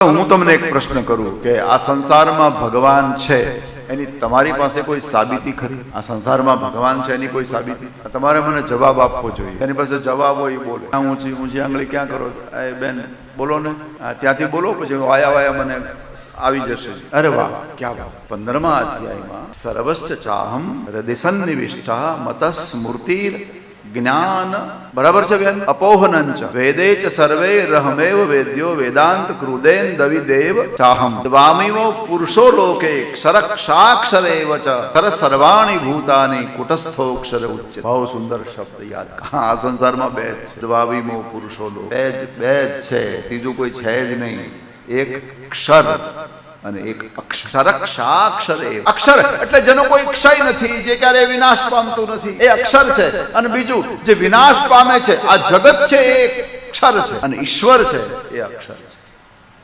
હું તમને એક પ્રશ્ન કરું કે આ સંસારમાં ભગવાન છે, એની તમારી પાસે કોઈ સાબિતી ખરી? આ સંસારમાં ભગવાન છે, એની કોઈ સાબિતી? તમારે મને જવાબ આપવો જોઈએ. એની પાસે જવાબ હોય બોલે. ઊંચી ઊંચી આંગળી ક્યાં કરો? એ બેન, બોલો ને. ત્યાંથી બોલો, પછી વાયા વાયા મને આવી જશે. અરે વાહ, ક્યાં વાહ. પંદરમા અધ્યાયમાં સર્વશ્ચ ચાહમ હૃદયસન્નિવિષ્ટા મત સ્મૃતિર જ્ઞાન, બરાબર છે બેન? અપોહનંચ. વેદે ચ સર્વે રહમેવ વેદ્યો વેદાંત કૃદેન દવિદેવ ચાહમ. દ્વામિવો પુરુષો લોકે ક્ષરક્ષાક્ષરેવ ચ. કર સર્વાણી ભૂતાની કુટસ્થોક્ષર ઉચ્ચ બહુ સુંદર શબ્દ યાદ. આ સંસારમાં બે જ છે. દ્વાવિમો પુરુષો લોક. બે જ, બે છે. ત્રીજું કોઈ છે જ નહીં. એક ક્ષર. અને એક અક્ષર અક્ષાક્ષરે અક્ષર, એટલે જેનો કોઈ ક્ષય નથી, જે ક્યારે વિનાશ પામતું નથી, એ અક્ષર છે. અને બીજું, જે વિનાશ પામે છે, આ જગત છે, એ અક્ષર છે. અને ઈશ્વર છે, એ અક્ષર છે.